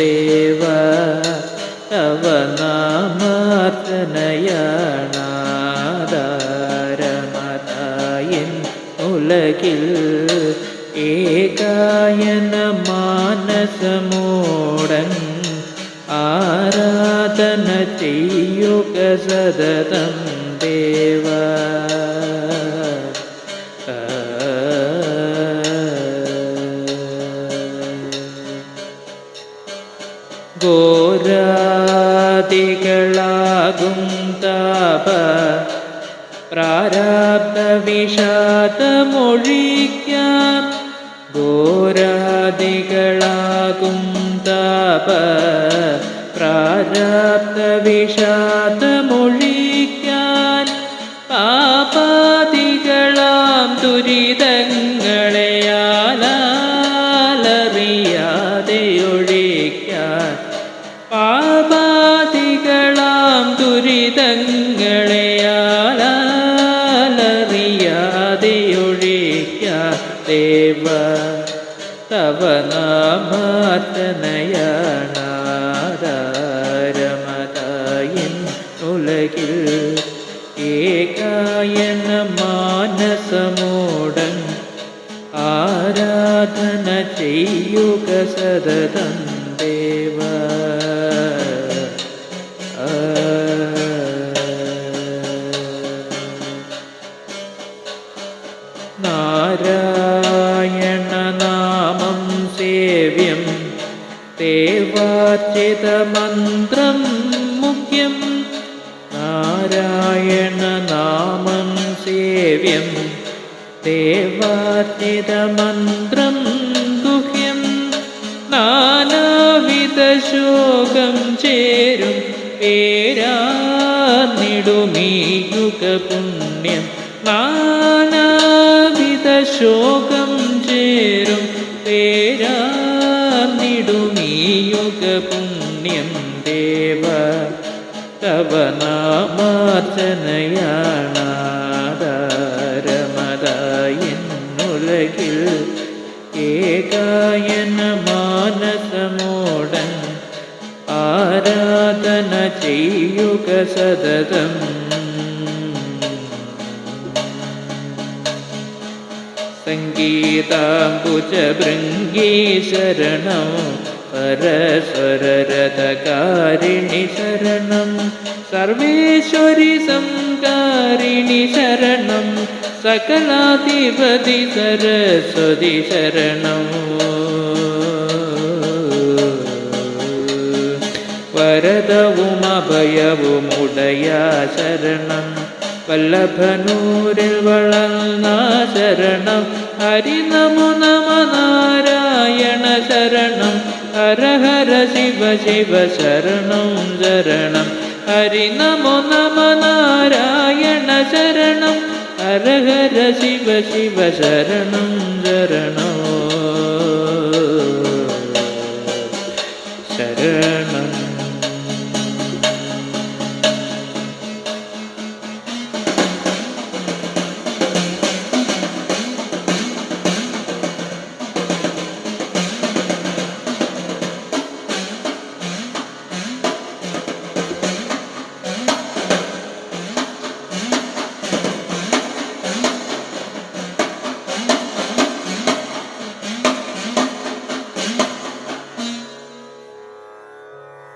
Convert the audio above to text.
ദേവ തവ നാമാർച്ചനയാണാധാരമതായൻ ഉലകിൽ ഏകായന മാനസമോടൻ ആരാധന ചെയ്യുക സതതം ദേവ ഘോരാദികളാകും താപ. പ്രാരാബ്ദ വിഷാദമൊഴിക്കാൻ ഗോരാതികളാകും താപ. പ്രാരാബ്ദ വിഷാദമൊഴിക്കാൻ പാപാദികളാം ദുരിതങ്ങളെയാലറിയാതെ തവ നാമാർത്തനയാണാധാരമതായിൻ ഉലകിൽ. ഏകായന മാനസമോടൻ ആരാധന ചെയ്യുക സതതം ദേവ. നാരായണ ദേവാർച്ചിതമന്ത്രം മുഖ്യം. നാരായണ നാമം സേവ്യം. ദേവാചിതമന്ത്രം ഗുഹ്യം. നാനാവിധശോകം ചേരും. പേരാന്നിടുമീയുക പുണ്യം. നാനാവിധശോകം ചേരും. പേരാന്നിടുമീയുക പുണ്യം ദേവ തവ നാമാർച്ചനയാണാധാരമതായെന്നുലകിൽ ഏകായന മാനസമോടൻ ആരാധന ചെയ്യുക സതതം. സംഗീതാംബുജഭൃംഗീ ശരണം പരസ്വരരഥകാരിണി ശരണം. സർവേശ്വരി സംകാരിണി ശരണം. സകലാധിപതി സരസ്വതി ശരണം. വരദവും അഭയവും ഉടയ ശരണം. വല്ലഭനൂരിൽ വളർന്ന ശരണം. ഹരിനമു നമ നാരായണ ശരണം. ഹര ഹര ശിവ ശിവ ശരണം ശരണം ഹരി നമോ നമ നാരായണ ശരണം ഹര ഹര ശിവ ശിവ ശരണം ശരണം